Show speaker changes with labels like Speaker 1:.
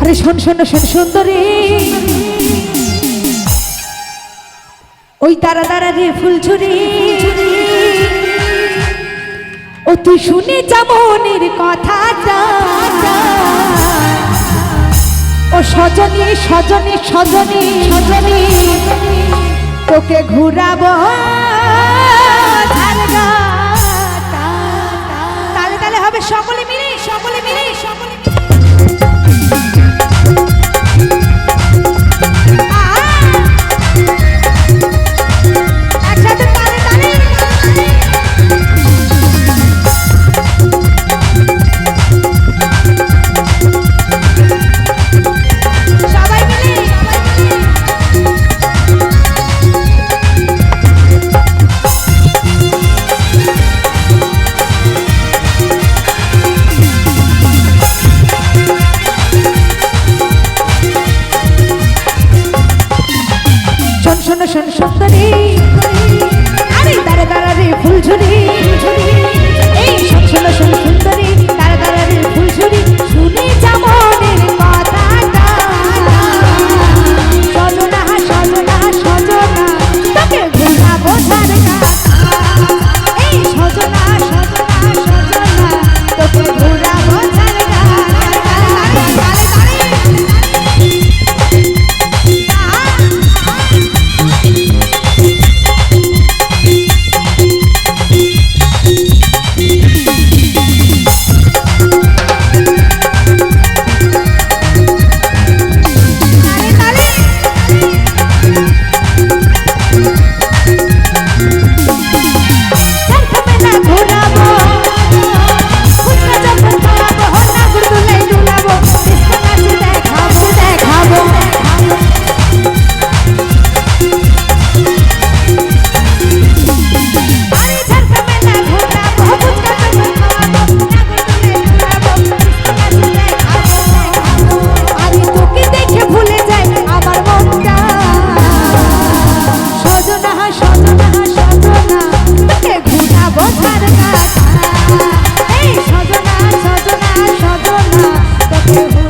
Speaker 1: আরে শোন শোন শোন, সুন্দরী। ওই তারা তারা রে ও তুই শুনে যেমনের কথাটা। ও সজনী সজনী সজনী সজনী, তোকে ঘুরাবো। আরে তারা ফুলঝুরি ফুলঝুরি। Thank you.